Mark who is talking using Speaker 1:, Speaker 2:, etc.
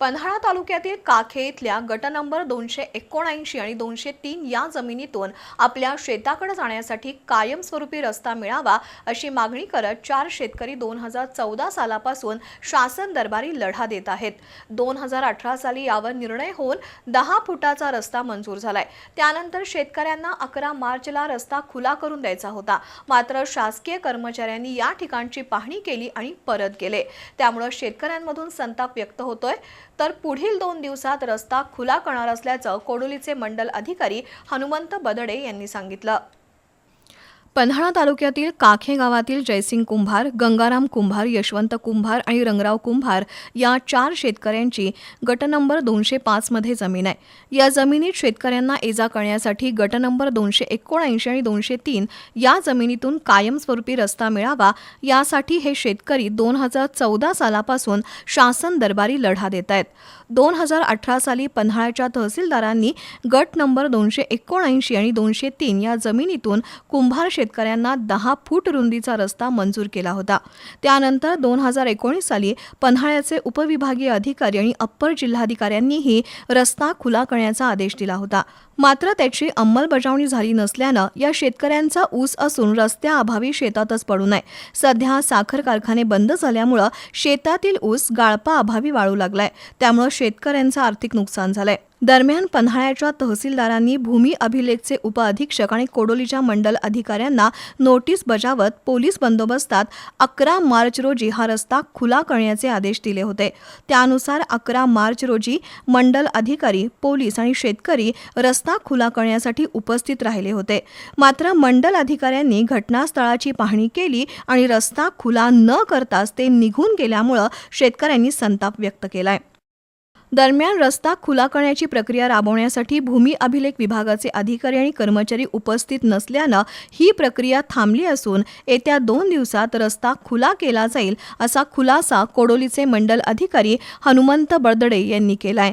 Speaker 1: पन्हाळा तालुक्यातील काखे इथल्या गट नंबर दोनशे एकोणऐंशी आणि दोनशे तीन या जमिनीतून आपल्या शेताकडे जाण्यासाठी कायमस्वरूपी रस्ता मिळावा अशी मागणी करत चार शेतकरी दोन हजार चौदा सालापासून शासन दरबारी लढा देत आहेत. दोन हजार अठरा साली यावर निर्णय होऊन दहा फुटाचा रस्ता मंजूर झालाय. त्यानंतर शेतकऱ्यांना अकरा मार्चला रस्ता खुला करून द्यायचा होता. मात्र शासकीय कर्मचाऱ्यांनी या ठिकाणची पाहणी केली आणि परत गेले. त्यामुळे शेतकऱ्यांमधून संताप व्यक्त होतोय. तर पुढील दोन दिवसात रस्ता खुला करणार असल्याचं कोडोलीचे मंडल अधिकारी हनुमंत बदडे यांनी सांगितलं. पन्हाळा तालुक्यातील काखे गावातील जयसिंग कुंभार गंगाराम कुंभार यशवंत कुंभार आणि रंगराव कुंभार या चार शेतकऱ्यांची गट नंबर दोनशे पाचमध्ये जमीन आहे. या जमिनीत शेतकऱ्यांना एजा करण्यासाठी गट नंबर दोनशे एकोणऐंशी आणि दोनशे तीन या जमिनीतून कायमस्वरूपी रस्ता मिळावा यासाठी हे शेतकरी दोन हजार चौदा सालापासून शासन दरबारी लढा देत आहेत. दोन हजार अठरा साली पन्हाळ्याच्या तहसीलदारांनी गट नंबर दोनशे एकोणऐंशी आणि दोनशे तीन या जमिनीतून कुंभार शेतकऱ्यांना दहा फूट रुंदीचा रस्ता मंजूर केला होता. त्यानंतर दोन हजार एकोणीस साली पन्हाळ्याचे उपविभागीय अधिकारी आणि अप्पर जिल्हाधिकाऱ्यांनीही रस्ता खुला करण्याचा आदेश दिला होता. मात्र त्याची अंमलबजावणी झाली नसल्यानं या शेतकऱ्यांचा ऊस असून रस्त्याअभावी शेतातच पडू नये. सध्या साखर कारखाने बंद झाल्यामुळं शेतातील ऊस गाळपाअभावी वाळू लागलाय. त्यामुळं शेतकऱ्यांचं आर्थिक नुकसान झालंय. दरम्यान पन्हाळ्याच्या तहसीलदारांनी भूमी अभिलेखचे उपअधीक्षक आणि कोडोलीच्या मंडल अधिकाऱ्यांना नोटीस बजावत पोलीस बंदोबस्तात अकरा मार्च रोजी हा रस्ता खुला करण्याचे आदेश दिले होते. त्यानुसार अकरा मार्च रोजी मंडल अधिकारी पोलीस आणि शेतकरी रस्ता खुला करण्यासाठी उपस्थित राहिले होते. मात्र मंडल अधिकाऱ्यांनी घटनास्थळाची पाहणी केली आणि रस्ता खुला न करताच ते निघून गेल्यामुळं शेतकऱ्यांनी संताप व्यक्त केलाय. दरम्यान रस्ता खुला करण्याची प्रक्रिया राबवण्यासाठी भूमी अभिलेख विभागाचे अधिकारी आणि कर्मचारी उपस्थित नसल्यानं ही प्रक्रिया थांबली असून येत्या दोन दिवसात रस्ता खुला केला जाईल असा खुलासा कोडोलीचे मंडल अधिकारी हनुमंत बर्दडे यांनी केलाय.